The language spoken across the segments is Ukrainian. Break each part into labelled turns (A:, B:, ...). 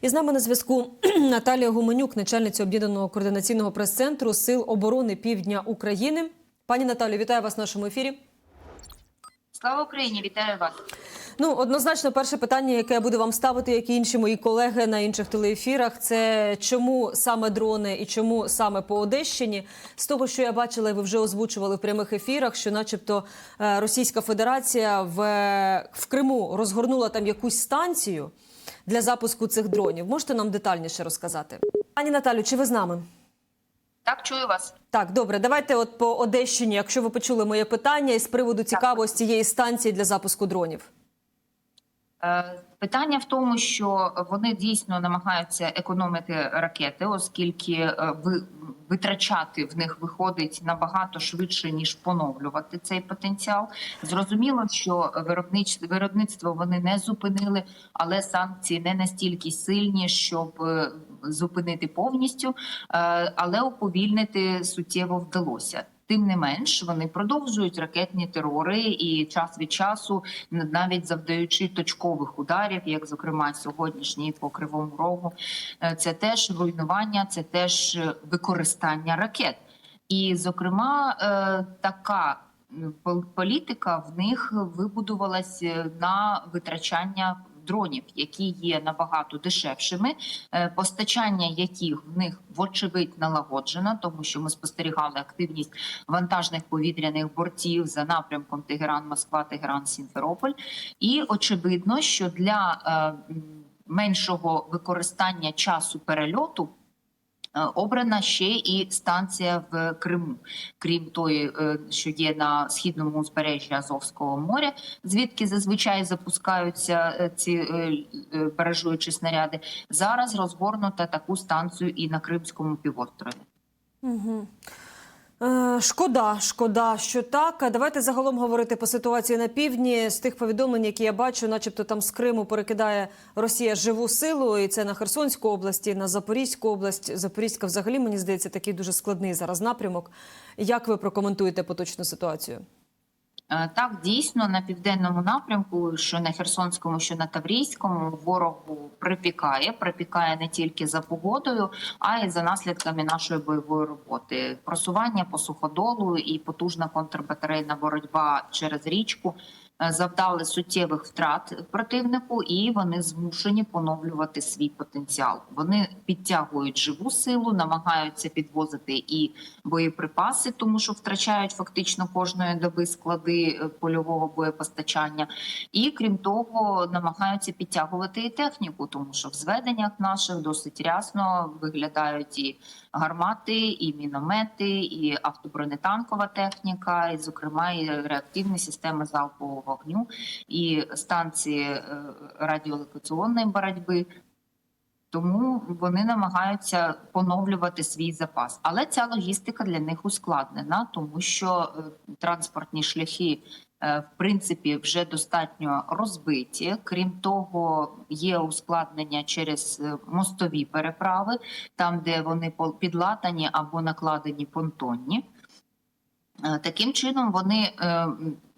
A: І з нами на зв'язку Наталія Гуменюк, начальниця об'єднаного координаційного прес-центру Сил оборони Півдня України. Пані Наталю, вітаю вас в нашому ефірі.
B: Слава Україні, вітаю вас.
A: Ну, однозначно, перше питання, яке я буду вам ставити, як і інші мої колеги на інших телеефірах, це чому саме дрони і чому саме по Одещині? З того, що я бачила, ви вже озвучували в прямих ефірах, що, начебто, е, Російська Федерація в, в Криму розгорнула там якусь станцію для запуску цих дронів. Можете нам детальніше розказати? Пані Наталю, чи ви з нами?
B: Так, чую вас.
A: Так, добре, давайте от по Одещині, якщо ви почули моє питання із приводу цікавості цієї станції для запуску дронів.
B: Е, Питання в тому, що вони дійсно намагаються економити ракети, оскільки е, ви витрачати в них виходить набагато швидше ніж поновлювати цей потенціал. Зрозуміло, що виробництво вони не зупинили, але санкції не настільки сильні, щоб е, зупинити повністю, е, але уповільнити суттєво вдалося. Тим не менш, вони продовжують ракетні терори і час від часу, навіть завдаючи точкових ударів, як зокрема сьогоднішній по кривому рогу, е, це теж руйнування, це теж е, використання ракет. І, зокрема, е, така пол- політика в них вибудувалась на витрачання дронів, які є набагато дешевшими, е, постачання яких в них вочевидь налагоджено, тому що ми спостерігали активність вантажних повітряних бортів за напрямком Тегеран, Москва, Тегеран, Сімферополь. І очевидно, що для е, меншого використання часу перельоту. Е, Обрана ще і станція в Криму, крім тої, е, що є на східному узбережжі Азовського моря, звідки зазвичай запускаються е, ці баражуючі снаряди. Зараз розгорнута таку станцію і на Кримському півострові.
A: Угу. Е, шкода, шкода, що так. Давайте загалом говорити по ситуації на півдні. З тих повідомлень, які я бачу, начебто там з Криму перекидає Росія живу силу, і це на Херсонську область, на Запорізьку область. Запорізька, взагалі, мені здається, такий дуже складний зараз напрямок. Як ви прокоментуєте поточну ситуацію?
B: Е, Так, дійсно на південному напрямку, що на Херсонському, що на Таврійському, ворогу припікає. Припікає не тільки за погодою, а й за наслідками нашої бойової роботи. Просування по суходолу і потужна контрбатарейна боротьба через річку завдали суттєвих втрат противнику, і вони змушені поновлювати свій потенціал. Вони підтягують живу силу, намагаються підвозити і боєприпаси, тому що втрачають фактично кожної доби склади е, польового боєпостачання. І крім того, намагаються підтягувати і техніку, тому що в зведеннях наших досить рясно виглядають і гармати, і міномети, і автобронетанкова техніка, і, зокрема, і реактивні системи залпового вогню, і станції е, радіолокаційної боротьби. Тому вони намагаються поновлювати свій запас, але ця логістика для них ускладнена, тому що е, транспортні шляхи, е, в принципі, вже достатньо розбиті. Крім того, є ускладнення через мостові переправи, там де вони підлатані або накладені понтонні. Таким чином, вони,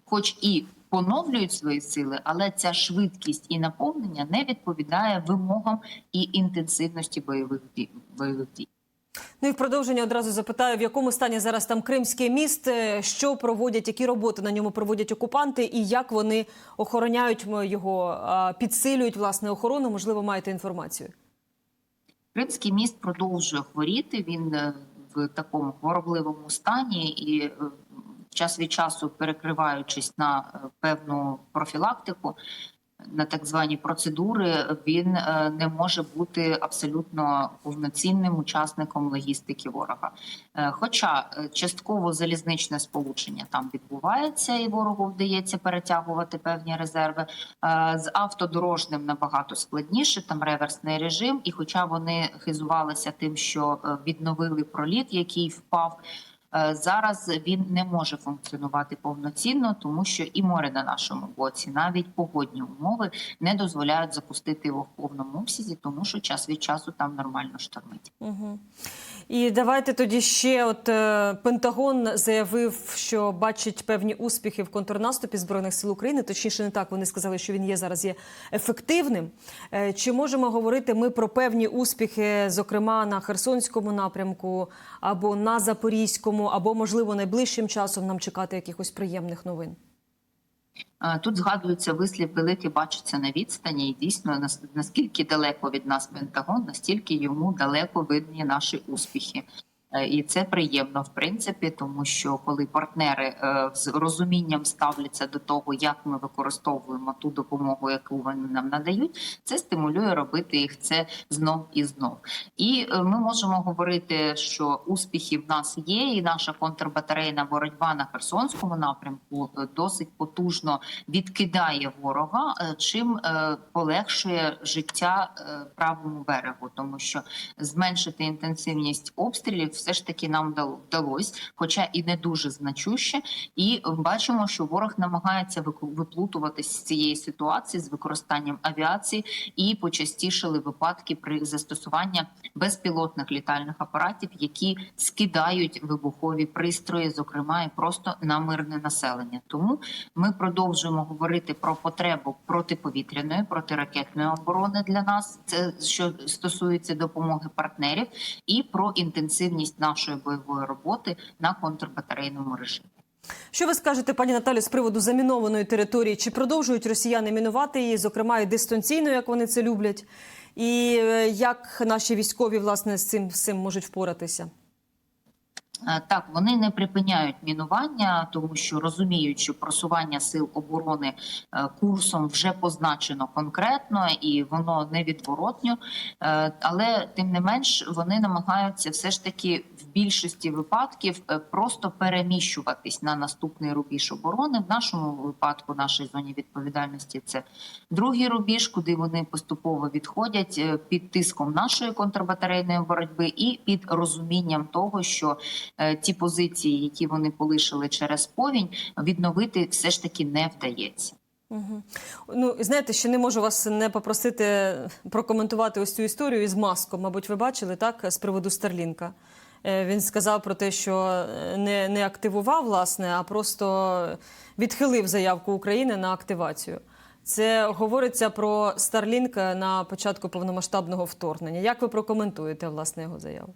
B: хоч і поновлюють свої сили, але ця швидкість і наповнення не відповідає вимогам і інтенсивності бойових дій. Бойових дій.
A: Ну і в продовження одразу запитаю, в якому стані зараз там Кримське міст, е, що проводять, які роботи на ньому проводять окупанти, і як вони охороняють його, підсилюють власне охорону. Можливо, маєте інформацію.
B: Кримський міст продовжує хворіти. Він е, в такому хворобливому стані і е, час від часу перекриваючись на е, певну профілактику. На так звані процедури він е, не може бути абсолютно повноцінним учасником логістики ворога. Е, Хоча частково залізничне сполучення там відбувається, і ворогу вдається перетягувати певні резерви. З автодорожним набагато складніше, там реверсний режим. І хоча вони хизувалися тим, що відновили проліт, який впав. Е, Зараз він не може функціонувати повноцінно, тому що і море на нашому боці, навіть погодні умови не дозволяють запустити його в повному обсязі, тому що час від часу там нормально штормить.
A: Угу. І давайте тоді ще от е, Пентагон заявив, що бачить певні успіхи в контрнаступі збройних сил України. Точніше, не так вони сказали, що він є зараз є ефективним. Е, Чи можемо говорити ми про певні успіхи, зокрема на Херсонському напрямку або на Запорізькому, або можливо найближчим часом нам чекати якихось приємних новин?
B: Е, Тут згадується вислів великий бачиться на відстані, і дійсно нас- наскільки далеко від нас Пентагон, настільки йому далеко видні наші успіхи. Е, І це приємно в принципі, тому що коли партнери е, з розумінням ставляться до того, як ми використовуємо ту допомогу, яку вони нам надають, це стимулює робити їх це знов і знов. І е, ми можемо говорити, що успіхи в нас є, і наша контрбатарейна боротьба на Херсонському напрямку досить потужно відкидає ворога, чим полегшує життя правому берегу, тому що зменшити інтенсивність обстрілів все ж таки нам вдал- вдалося, хоча і не дуже значуще. І бачимо, що ворог намагається виплутуватись з цієї ситуації з використанням авіації, і почастішали випадки при застосуванні безпілотних літальних апаратів, які скидають вибухові пристрої, зокрема і просто на мирне населення. Тому ми продовжуємо говорити про потребу протиповітряної протиракетної оборони для нас. Це що стосується допомоги партнерів, і про інтенсивність нашої бойової роботи на контрбатарейному режимі.
A: Що ви скажете, пані Наталі, з приводу замінованої території? Чи продовжують росіяни мінувати її, зокрема і дистанційно, як вони це люблять? І е, як наші військові власне з цим, цим можуть впоратися?
B: Е, Так, вони не припиняють мінування, тому що розуміють, що просування сил оборони е, курсом вже позначено конкретно і воно невідворотньо. Е, Але тим не менш вони намагаються все ж таки в більшості випадків просто переміщуватись на наступний рубіж оборони. В нашому випадку, нашій зоні відповідальності, це другий рубіж, куди вони поступово відходять під тиском нашої контрбатарейної боротьби і під розумінням того, що ті позиції, які вони полишили через повінь, відновити все ж таки не вдається.
A: Угу. Ну, знаєте, ще не можу вас не попросити прокоментувати ось цю історію із маском. Мабуть, ви бачили так з приводу Старлінка. Е, Він сказав про те, що е, не, не активував, власне, а просто відхилив заявку України на активацію. Це говориться про Starlink на початку повномасштабного вторгнення. Як ви прокоментуєте власне його заяву?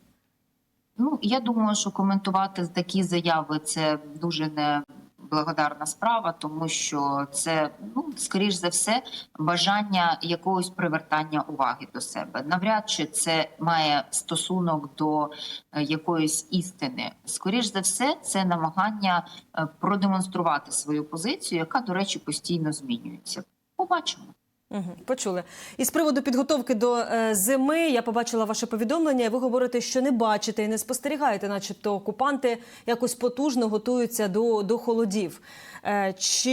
B: Ну я думаю, що коментувати такі заяви це дуже не. Благодарна справа, тому що це ну скоріш за все бажання якогось привертання уваги до себе. Навряд чи це має стосунок до е, якоїсь істини. Скоріш за все, це намагання е, продемонструвати свою позицію, яка, до речі, постійно змінюється. Побачимо.
A: Угу, почули. І з приводу підготовки до е, зими я побачила ваше повідомлення. Ви говорите, що не бачите і не спостерігаєте, начебто окупанти якось потужно готуються до, до холодів. Е, чи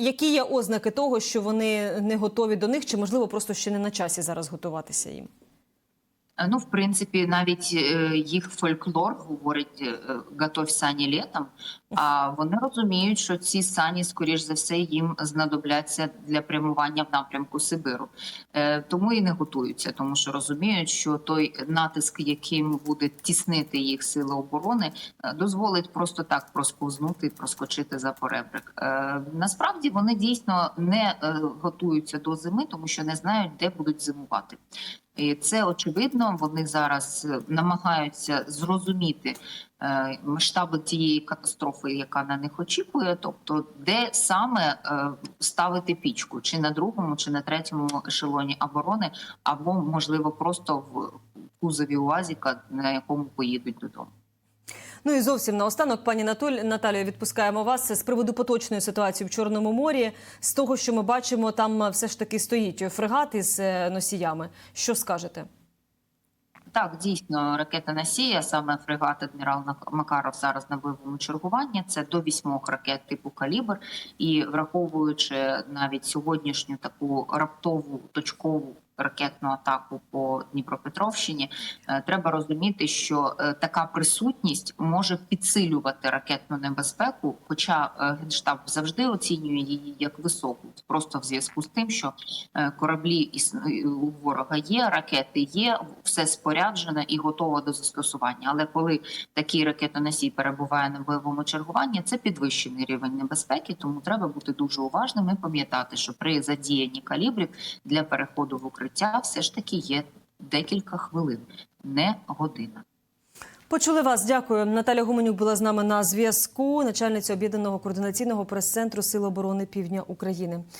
A: які є ознаки того, що вони не готові до них, чи можливо просто ще не на часі зараз готуватися їм?
B: Е, Ну, в принципі, навіть їх фольклор говорить е, готовь сані літом. А вони розуміють, що ці сані, скоріш за все, їм знадобляться для прямування в напрямку Сибиру. Е, Тому і не готуються, тому що розуміють, що той натиск, яким буде тіснити їх сили оборони, е, дозволить просто так просповзнути проскочити за поребрик. Е, Насправді вони дійсно не готуються до зими, тому що не знають, де будуть зимувати. І це очевидно. Вони зараз е, намагаються зрозуміти е, масштаби тієї катастрофи, яка на них очікує. Тобто, де саме е, ставити пічку, чи на другому, чи на третьому ешелоні оборони, або можливо просто в кузові УАЗіка, на якому поїдуть додому.
A: Ну і зовсім наостанок, пані Наталь... Наталію, відпускаємо вас з приводу поточної ситуації в Чорному морі. З того, що ми бачимо, там все ж таки стоїть фрегат із е, носіями. Що скажете?
B: Так, дійсно, ракета Насія, саме фрегат адмірал Макаров зараз на бойовому чергуванні. Це до вісьмох ракет типу калібр. І враховуючи навіть сьогоднішню таку раптову точкову ракетну атаку по Дніпропетровщині, е, треба розуміти, що е, така присутність може підсилювати ракетну небезпеку, хоча е, генштаб завжди оцінює її як високу, просто в зв'язку з тим, що кораблі у ворога є, ракети є, все споряджене і готово до застосування. Але коли такий ракетоносій перебуває на бойовому чергуванні, це підвищений рівень небезпеки, тому треба бути дуже уважним і пам'ятати, що при задіянні калібрів для переходу в укриття все ж таки є декілька хвилин, не година.
A: Почули вас. Дякую. Наталя Гуменюк була з нами на зв'язку, начальниця об'єднаного координаційного прес-центру Сил оборони Півдня України.